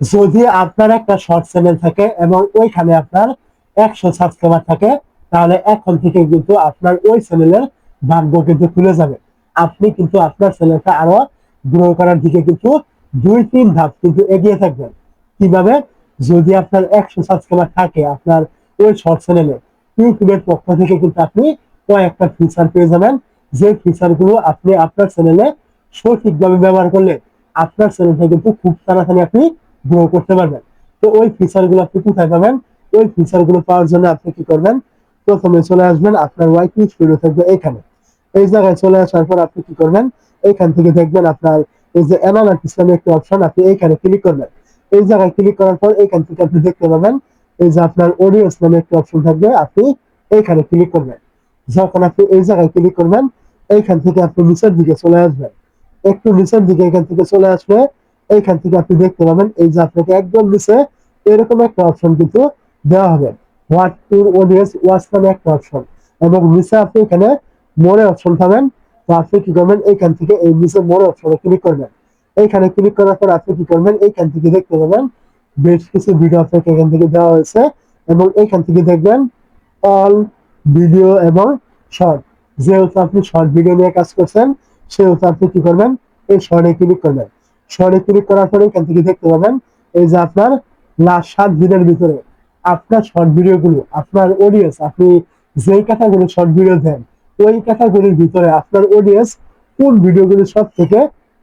যদি আপনার একটা শর্ট চ্যানেল থাকে এবং ওইখানে আপনার একশো সাবস্ক্রাইবার থাকে, তাহলে এখন থেকে কিন্তু আপনার ওই চ্যানেলের ভাগ্য কিন্তু খুলে যাবে। আপনি কিন্তু আপনার চ্যানেলটা আরও গ্রো করার দিকে কিন্তু দুই, তিন ধাপ কিন্তু এগিয়ে থাকবেন। কীভাবে? যদি আপনার একশো সাবস্ক্রাইবার থাকে আপনার ওই শর্ট চ্যানেলে ইউটিউবের পক্ষ থেকে কিন্তু আপনি কয়েকটা ফিচার পেয়ে যাবেন। যে ফিচারগুলো আপনি আপনার চ্যানেলে সঠিকভাবে ব্যবহার করলে আপনার চ্যানেলটা কিন্তু খুব তাড়াতাড়ি আপনি গ্রো করতে পারবেন। তো ওই ফিচারগুলো আপনি কোথায় পাবেন? ওই ফিচারগুলো পাওয়ার জন্য আপনি কি করবেন? প্রথমে চলে আসবেন আপনার ওয়াইটি স্টুডিও থাকবে এখানে। এই জায়গায় চলে আসার পর আপনি কি করবেন? এইখান থেকে দেখবেন আপনার এই যে অ্যানালাইটিস নামে একটি অপশন আপনি এইখানে ক্লিক করবেন। এই জায়গায় ক্লিক করার পর এইখান থেকে আপনি দেখতে পাবেন এই যে আপনার অডিয়েন্স নামে একটি অপশন থাকবে, আপনি এইখানে ক্লিক করবেন। যখন আপনি এই জায়গায় ক্লিক করবেন, এইখান থেকে আপনি নিচের দিকে চলে আসবেন। একটু নিচের দিকে এখান থেকে চলে আসলে এইখান থেকে আপনি দেখতে পাবেন এই যে আপনাকে একদম নিচে এরকম একটা অপশন কিন্তু দেওয়া হবে। হোয়াট টুর অডিয়েন্স ওয়াচ নামে একটা অপশন এবং নিচে আপনি এখানে মোড়ে অপশন পাবেন। তো আপনি কি করবেন? এইখান থেকে এই নিচে মোড়ে অপশনে ক্লিক করবেন। এইখানে ক্লিক করার পর আপনি কি করবেন? এইখান থেকে দেখতে পাবেন বেশ কিছু ভিডিও আপনাকে এখান থেকে দেওয়া হয়েছে এবং এইখান থেকে দেখবেন অল ভিডিও এবং শর্ট যেহেতু আপনি শর্ট ভিডিও নিয়ে কাজ করছেন, সেহেতু আপনি কি করবেন? এই শর্টে ক্লিক করবেন। শর্টে ক্লিক করার পরে এখান থেকে দেখতে পাবেন এই যে আপনার লাস্ট সাত দিনের ভিতরে আপনার শর্ট ভিডিও গুলো আপনার অডিয়েন্স আপনি যেই ক্যাটাগরি শর্ট ভিডিও দেন, ওই ক্যাটাগরির ভিতরে আপনার অডিয়েন্স কোন ভিডিওগুলো সব থেকে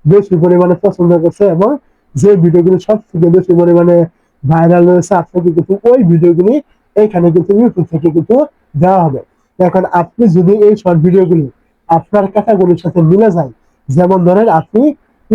বেশি পরিমাণে পছন্দ করছে এবং যে ভিডিওগুলো সব থেকে বেশি পরিমাণে ভাইরাল রয়েছে আপনাকে কিন্তু ওই ভিডিওগুলি এইখানে কিন্তু ইউটিউব থেকে কিন্তু দেওয়া হবে। এখন আপনি যদি এই শর্ট ভিডিওগুলি আপনার ক্যাটাগরির সাথে মিলে যায়, যেমন ধরেন আপনি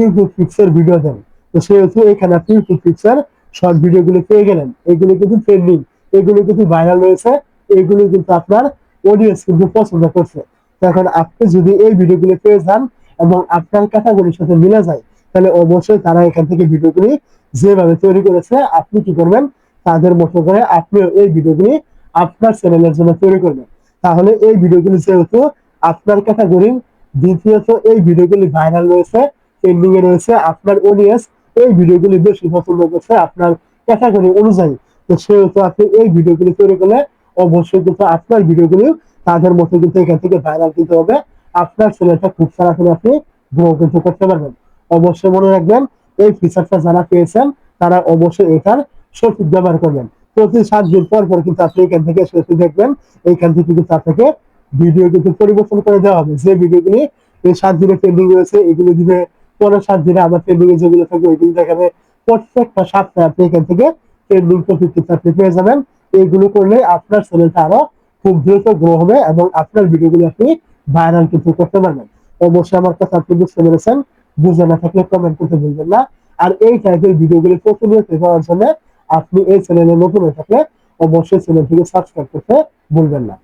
ইউটিউব পিক্সের ভিডিও দেন। তো সেহেতু এখানে আপনি ইউটিউব পিক্সের শর্ট ভিডিওগুলো পেয়ে গেলেন। এগুলো কিন্তু ট্রেন্ডিং এগুলো কিন্তু ভাইরাল রয়েছে এগুলো কিন্তু আপনার অডিয়েন্স কিন্তু পছন্দ করছে। এখন আপনি যদি এই ভিডিওগুলো পেয়ে যান এবং আপনার ক্যাটাগরির সাথে মিলে যায়, তাহলে অবশ্যই তারা এখান থেকে ভিডিওগুলি যেভাবে তৈরি করেছে, আপনি কি করবেন? তাদের মতো করে আপনি এই ভিডিওগুলি আপনার চ্যানেলের জন্য তৈরি করবেন। তাহলে এই ভিডিওগুলি যেহেতু আপনার ক্যাটাগরির দ্বিতীয়ত এই ভিডিওগুলি ভাইরাল রয়েছে ট্রেন্ডিং এ রয়েছে আপনার অডিয়েন্স এই ভিডিওগুলি বেশি পছন্দ করছে আপনার ক্যাটাগরি অনুযায়ী। তো সেহেতু আপনি এই ভিডিওগুলি তৈরি করলে অবশ্যই কিন্তু আপনার ভিডিওগুলি তাদের মতো কিন্তু এখান থেকে ভাইরাল দিতে হবে। আপনার চ্যানেলটা খুব তাড়াতাড়ি আপনি গ্রো কিন্তু করতে পারবেন। অবশ্যই মনে রাখবেন, এই ফিচারটা যারা পেয়েছেন, তারা অবশ্যই এটার সঠিক ব্যবহার করবেন। প্রতি সাত দিন পর পর কিন্তু আপনি এখান থেকে সেটি দেখবেন এইখান থেকে কিন্তু আপনাকে ভিডিও কিন্তু পরিবর্তন করে দেওয়া হবে। যে ভিডিওগুলি এই সাত দিনে ট্রেন্ডিং রয়েছে, এগুলো দিবে পরের সাত দিনে আবার ট্রেন্ডিং যেগুলো থাকবে, ওইগুলো দেখাবে। প্রত্যেকটা সপ্তাহে আপনি এখান থেকে ট্রেন্ডিং কিন্তু আপনি পেয়ে যাবেন। এইগুলো করলে আপনার চ্যানেলটা আরও খুব দ্রুত গ্রো হবে এবং আপনার ভিডিওগুলো আপনি ভাইরাল কিন্তু করতে পারবেন। অবশ্যই আমার কথা আপনি বুঝতে পেরেছেন। বুঝে না থাকলে কমেন্ট করতে ভুলবেন না। আর এই টাইপের ভিডিওগুলি প্রতিনিয়ত পাওয়ার জন্য আপনি এই চ্যানেলে নতুন হয়ে থাকলে অবশ্যই চ্যানেলটিকে সাবস্ক্রাইব করতে ভুলবেন না।